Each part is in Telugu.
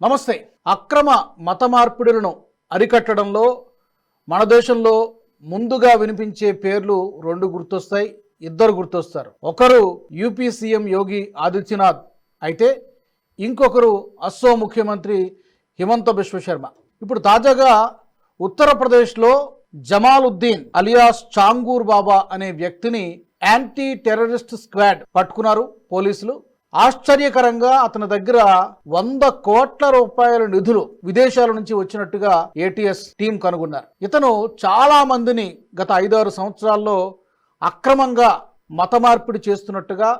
నమస్తే. అక్రమ మత మార్పిడులను అరికట్టడంలో మన దేశంలో ముందుగా వినిపించే పేర్లు రెండు గుర్తొస్తాయి ఇద్దరు గుర్తొస్తారు. ఒకరు యూపీ సీఎం యోగి ఆదిత్యనాథ్ అయితే ఇంకొకరు అస్సోం ముఖ్యమంత్రి హిమంత బిశ్వ శర్మ. ఇప్పుడు తాజాగా ఉత్తరప్రదేశ్లో జమాలుద్దీన్ అలియాస్ చాంగూర్ బాబా అనే వ్యక్తిని యాంటీ టెర్రరిస్ట్ స్క్వాడ్ పట్టుకున్నారు పోలీసులు. ఆశ్చర్యకరంగా అతని దగ్గర వంద కోట్ల రూపాయల నిధులు విదేశాల నుంచి వచ్చినట్టుగా ఏటీఎస్ టీం కనుగొన్నారు. ఇతను చాలా మందిని గత ఐదారు సంవత్సరాల్లో అక్రమంగా మత మార్పిడి చేస్తున్నట్టుగా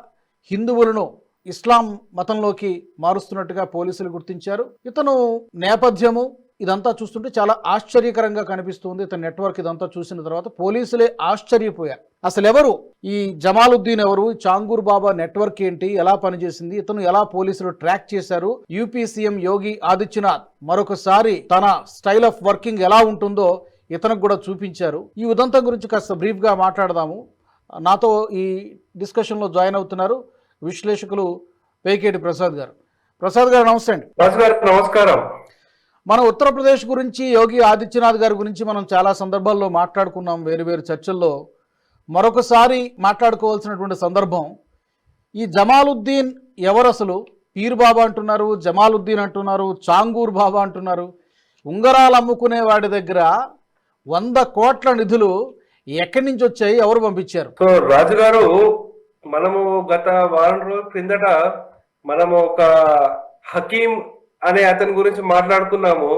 హిందువులను ఇస్లాం మతంలోకి మారుస్తున్నట్టుగా పోలీసులు గుర్తించారు. ఇతను నేపథ్యము ఇదంతా చూస్తుంటే చాలా ఆశ్చర్యకరంగా కనిపిస్తుంది. ఇతని నెట్వర్క్ ఇదంతా చూసిన తర్వాత పోలీసులే ఆశ్చర్యపోయారు. అసలు ఎవరు ఈ జమాలుద్దీన్ ఎవరు? చాంగూర్ బాబా నెట్వర్క్ ఏంటి? ఎలా పనిచేసింది? ఇతను ఎలా పోలీసులు ట్రాక్ చేశారు? యూపీ సీఎం యోగి ఆదిత్యనాథ్ మరొకసారి తన స్టైల్ ఆఫ్ వర్కింగ్ ఎలా ఉంటుందో ఇతనికి కూడా చూపించారు. ఈ ఉదంతం గురించి కాస్త బ్రీఫ్గా మాట్లాడదాము. నాతో ఈ డిస్కషన్లో జాయిన్ అవుతున్నారు విశ్లేషకులు పేకేటి ప్రసాద్ గారు. ప్రసాద్ గారు నమస్తే అండి. నమస్కారం. మన ఉత్తరప్రదేశ్ గురించి యోగి ఆదిత్యనాథ్ గారి గురించి మనం చాలా సందర్భాల్లో మాట్లాడుకున్నాం వేరు వేరు చర్చల్లో. మరొకసారి మాట్లాడుకోవాల్సినటువంటి సందర్భం ఈ జమాలుద్దీన్ ఎవరు అసలు పీర్ బాబా అంటున్నారు జమాలుద్దీన్ అంటున్నారు చాంగూర్ బాబా అంటున్నారు. ఉంగరాలు అమ్ముకునే వాడి దగ్గర వంద కోట్ల నిధులు ఎక్కడి నుంచి వచ్చాయి? ఎవరు పంపించారు? సో రాజు గారు మనము గత వారం రోజుల క్రిందట మనము ఒక హకీం అనే అతని గురించి మాట్లాడుకున్నాము.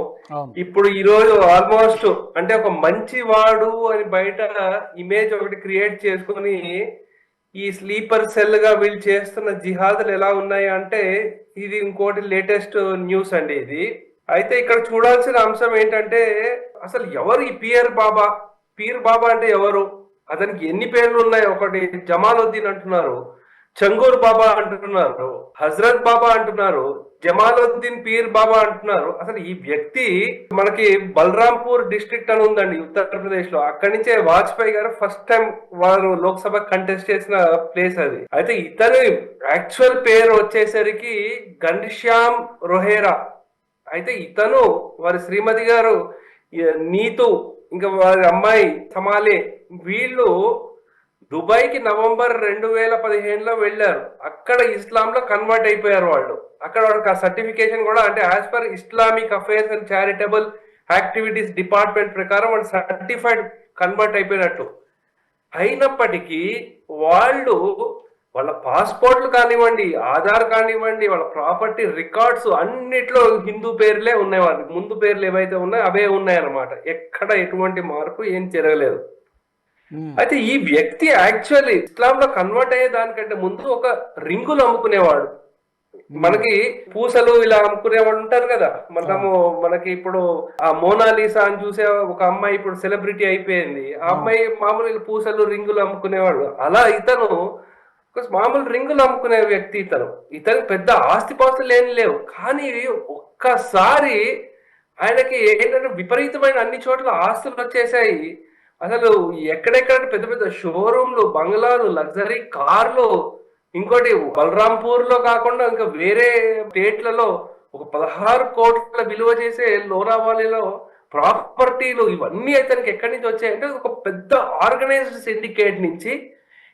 ఇప్పుడు ఈ రోజు ఆల్మోస్ట్ అంటే ఒక మంచి వాడు అని బయట ఇమేజ్ ఒకటి క్రియేట్ చేసుకొని ఈ స్లీపర్ సెల్గా వీళ్ళు చేస్తున్న జిహాదులు ఎలా ఉన్నాయి అంటే ఇది ఇంకోటి లేటెస్ట్ న్యూస్ అండి ఇది. అయితే ఇక్కడ చూడాల్సిన అంశం ఏంటంటే అసలు ఎవరు ఈ పియర్ బాబా? పీర్ బాబా అంటే ఎవరు? అతనికి ఎన్ని పేర్లు ఉన్నాయి? ఒకటి జమాలుద్దీన్ అంటున్నారు. చంగూర్ బాబా అంటున్నారు హజరత్ బాబా అంటున్నారు జమాలుద్దీన్ పీర్ బాబా అంటున్నారు. అసలు ఈ వ్యక్తి మనకి బలరాంపూర్ డిస్ట్రిక్ట్ అని ఉందండి ఉత్తరప్రదేశ్లో అక్కడి నుంచే వాజ్పేయి గారు ఫస్ట్ టైం వారు లోక్సభ కంటెస్ట్ చేసిన ప్లేస్ అది. అయితే ఇతని యాక్చువల్ పేరు వచ్చేసరికి ఘనశ్యామ్ రొహేరా. అయితే ఇతను వారి శ్రీమతి గారు నీతు ఇంకా వారి అమ్మాయి సమాలే వీళ్ళు దుబాయ్కి నవంబర్ రెండు వేల పదిహేనులో వెళ్ళారు. అక్కడ ఇస్లాంలో కన్వర్ట్ అయిపోయారు వాళ్ళు. అక్కడ వాళ్ళకి ఆ సర్టిఫికేషన్ కూడా అంటే as per Islamic affairs and charitable activities department ప్రకారం వాళ్ళు సర్టిఫైడ్ కన్వర్ట్ అయిపోయినట్టు. అయినప్పటికీ వాళ్ళు వాళ్ళ పాస్పోర్ట్లు కానివ్వండి ఆధార్ కానివ్వండి వాళ్ళ ప్రాపర్టీ రికార్డ్స్ అన్నిట్లో హిందూ పేర్లే ఉన్నాయి వాళ్ళకి. ముందు పేర్లు ఏవైతే ఉన్నాయో అవే ఉన్నాయన్నమాట. ఎక్కడ ఎటువంటి మార్పు ఏం జరగలేదు. అయితే ఈ వ్యక్తి యాక్చువల్లీ ఇస్లాం లో కన్వర్ట్ అయ్యే దానికంటే ముందు ఒక రింగులు అమ్ముకునేవాడు మనకి పూసలు ఇలా అమ్ముకునేవాడు ఉంటారు కదా. మనము మనకి ఇప్పుడు ఆ మోనాలిసా అని చూసే ఒక అమ్మాయి ఇప్పుడు సెలబ్రిటీ అయిపోయింది. ఆ అమ్మాయి మామూలు పూసలు రింగులు అమ్ముకునేవాడు. అలా ఇతను మామూలు రింగులు అమ్ముకునే వ్యక్తి ఇతను. ఇతనికి పెద్ద ఆస్తిపాస్తులు ఏం లేవు. కానీ ఒక్కసారి ఆయనకి ఏంటంటే విపరీతమైన అన్ని చోట్ల ఆస్తులు వచ్చేసాయి. అసలు ఎక్కడెక్కడ పెద్ద పెద్ద షోరూమ్లు బంగ్లాలు లగ్జరీ కార్లు ఇంకోటి బలరాంపూర్లో కాకుండా ఇంకా వేరే స్టేట్లలో ఒక పదహారు కోట్ల విలువ చేసే లోనావాలీలో ప్రాపర్టీలు ఇవన్నీ ఇతనికి ఎక్కడి నుంచి వచ్చాయంటే ఒక పెద్ద ఆర్గనైజ్డ్ సిండికేట్ నుంచి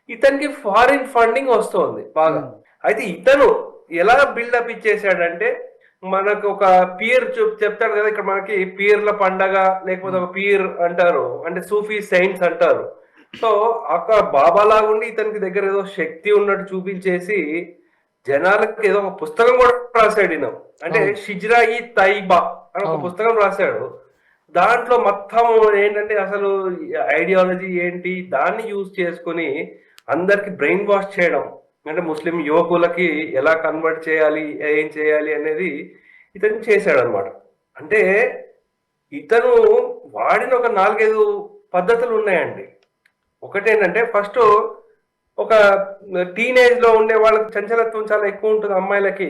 ఇతనికి ఫారిన్ ఫండింగ్ వస్తోంది బాగా. అయితే ఇతను ఎలా బిల్డప్ ఇచ్చేసాడంటే మనకు ఒక పీర్ చెప్తాడు కదా ఇక్కడ మనకి పీర్ల పండగ లేకపోతే ఒక పీర్ అంటారు అంటే సూఫీ సైన్స్ అంటారు. సో ఒక బాబా లాగుండి ఇతనికి దగ్గర ఏదో శక్తి ఉన్నట్టు చూపించేసి జనాలకి ఏదో ఒక పుస్తకం కూడా రాశాడు ఈయన. అంటే అవును. షిజ్రా ఈ తైబా అని ఒక. పుస్తకం రాశాడు. దాంట్లో మొత్తం ఏంటంటే అసలు ఐడియాలజీ ఏంటి? దాన్ని యూజ్ చేసుకొని అందరికి బ్రెయిన్ వాష్ చేయడం. అంటే ముస్లిం యువకులకి ఎలా కన్వర్ట్ చేయాలి ఏం చేయాలి అనేది ఇతను చేశాడు అనమాట అంటే ఇతను వాడిన ఒక నాలుగైదు పద్ధతులు ఉన్నాయండి. ఒకటేంటంటే ఫస్ట్ ఒక టీనేజ్లో ఉండే వాళ్ళకి చంచలత్వం చాలా ఎక్కువ ఉంటుంది అమ్మాయిలకి.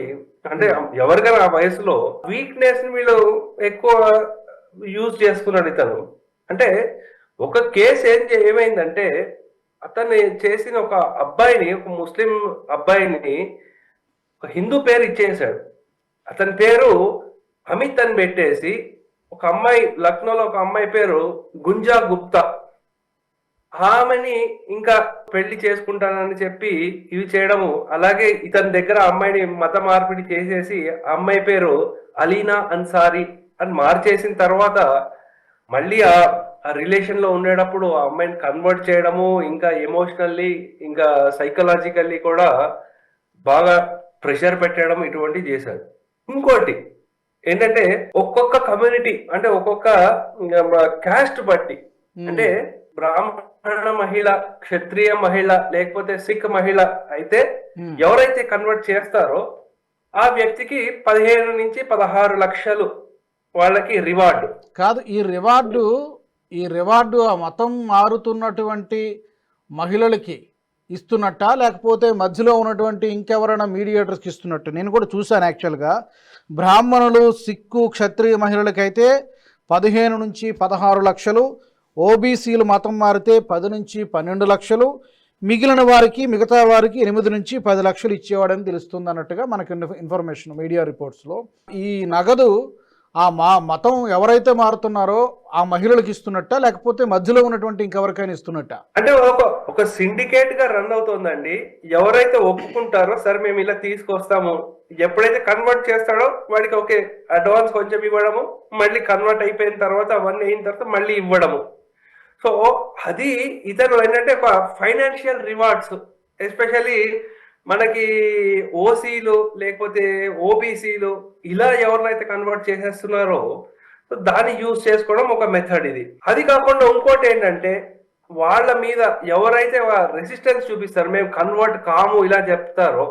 అంటే ఎవరికైనా ఆ వయసులో వీక్నెస్ వీళ్ళు ఎక్కువ యూజ్ చేసుకున్నాడు ఇతను. అంటే ఒక కేసు ఏం ఏమైందంటే అతన్ని చేసిన ఒక అబ్బాయిని ఒక ముస్లిం అబ్బాయిని ఒక హిందూ పేరు ఇచ్చేసాడు. అతని పేరు అమిత్ అని పెట్టేసి ఒక అమ్మాయి లక్నోలో ఒక అమ్మాయి పేరు గుంజా గుప్తా. ఆమెని ఇంకా పెళ్ళి చేసుకుంటానని చెప్పి ఇవి చేయడము అలాగే ఇతని దగ్గర అమ్మాయిని మత మార్పిడి చేసేసి ఆ అమ్మాయి పేరు అలీనా అన్సారీ అని మార్చేసిన తర్వాత మళ్ళీ ఆ ఆ రిలేషన్లో ఉండేటప్పుడు ఆ అమ్మాయిని కన్వర్ట్ చేయడము ఇంకా ఎమోషనల్లీ ఇంకా సైకలాజికల్లీ కూడా బాగా ప్రెషర్ పెట్టడం ఇటువంటి చేశారు. ఇంకోటి ఏంటంటే ఒక్కొక్క కమ్యూనిటీ అంటే ఒక్కొక్క క్యాస్ట్ బట్టి అంటే బ్రాహ్మణ మహిళ క్షత్రియ మహిళ లేకపోతే సిక్ మహిళ అయితే. ఎవరైతే కన్వర్ట్ చేస్తారో ఆ వ్యక్తికి పదిహేను నుంచి పదహారు లక్షలు వాళ్ళకి రివార్డు కాదు ఈ రివార్డు ఈ రివార్డు ఆ మతం మారుతున్నటువంటి మహిళలకి ఇస్తున్నట్ట? లేకపోతే మధ్యలో ఉన్నటువంటి ఇంకెవరైనా మీడియేటర్స్కి ఇస్తున్నట్టు? నేను కూడా చూశాను యాక్చువల్గా. బ్రాహ్మణులు సిక్కు క్షత్రియ మహిళలకైతే పదిహేను నుంచి పదహారు లక్షలు ఓబీసీలు మతం మారితే పది నుంచి పన్నెండు లక్షలు మిగిలిన వారికి మిగతా వారికి ఎనిమిది నుంచి పది లక్షలు ఇచ్చేవాడని తెలుస్తుంది అన్నట్టుగా మనకి ఇన్ఫర్మేషన్ మీడియా రిపోర్ట్స్లో. ఈ నగదు ఆ మా మతం ఎవరైతే మారుతున్నారో ఆ మహిళలకు ఇస్తున్నట్ట లేకపోతే మధ్యలో ఉన్నటువంటి ఇంకెవరికైనా ఇస్తున్నట్ట? అంటే ఒక ఒక సిండికేట్గా రన్ అవుతోందండి. ఎవరైతే ఒప్పుకుంటారో సరే మేము ఇలా తీసుకొస్తాము ఎప్పుడైతే కన్వర్ట్ చేస్తాడో వాడికి ఓకే అడ్వాన్స్ కొంచెం ఇవ్వడము మళ్ళీ కన్వర్ట్ అయిపోయిన తర్వాత అవన్నీ అయిన తర్వాత మళ్ళీ ఇవ్వడము. సో అది ఇతను ఏంటంటే ఒక ఫైనాన్షియల్ రివార్డ్స్ ఎస్పెషల్లీ మనకి ఓసీలు లేకపోతే ఓబీసీలు ఇలా ఎవరినైతే కన్వర్ట్ చేసేస్తున్నారో దాన్ని యూజ్ చేసుకోవడం ఒక మెథడ్ ఇది. అది కాకుండా ఇంకోటి ఏంటంటే వాళ్ళ మీద ఎవరైతే రెసిస్టెన్స్ చూపిస్తారు మేము కన్వర్ట్ కాము ఇలా చెప్తారో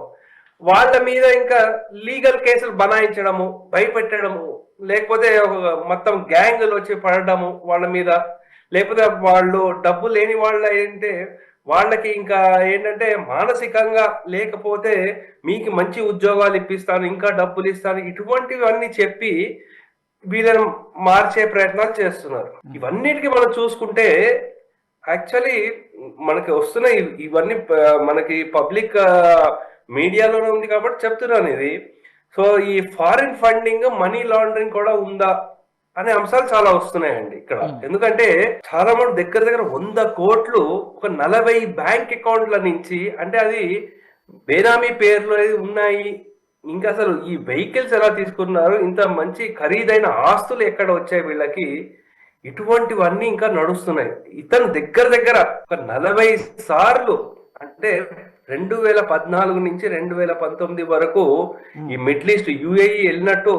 వాళ్ళ మీద ఇంకా లీగల్ కేసులు బనాయించడము భయపెట్టడము లేకపోతే ఒక మొత్తం గ్యాంగులు వచ్చి పడడము వాళ్ళ మీద లేకపోతే వాళ్ళు డబ్బు లేని వాళ్ళ ఏంటంటే వాళ్ళకి ఇంకా ఏంటంటే మానసికంగా లేకపోతే మీకు మంచి ఉద్యోగాలు ఇప్పిస్తాను ఇంకా డబ్బులు ఇస్తాను ఇటువంటివన్నీ చెప్పి వీళ్ళని మార్చే ప్రయత్నాలు చేస్తున్నారు. ఇవన్నిటికీ మనం చూసుకుంటే యాక్చువల్లీ మనకి వస్తున్న ఇవ్- ఇవన్నీ మనకి పబ్లిక్ మీడియాలోనే ఉంది కాబట్టి చెప్తున్నాను ఇది. సో ఈ ఫారిన్ ఫండింగ్ మనీ లాండరింగ్ కూడా ఉందా? అనే అంశాలు చాలా వస్తున్నాయండి ఇక్కడ. ఎందుకంటే చాలా మంది దగ్గర దగ్గర వంద కోట్లు ఒక నలభై బ్యాంక్ అకౌంట్ల నుంచి అంటే అది బేనామీ పేర్లు అనేది ఉన్నాయి. ఇంకా అసలు ఈ వెహికల్స్ ఎలా తీసుకున్నారు ఇంత మంచి ఖరీదైన ఆస్తులు ఎక్కడ వచ్చాయి వీళ్ళకి ఇటువంటివన్నీ ఇంకా నడుస్తున్నాయి. ఇతను దగ్గర దగ్గర ఒక నలభై సార్లు అంటే రెండు వేల పద్నాలుగు నుంచి రెండు వేల పంతొమ్మిది వరకు ఈ మిడిల్ ఈస్ట్ యుఏఈ వెళ్ళినట్టు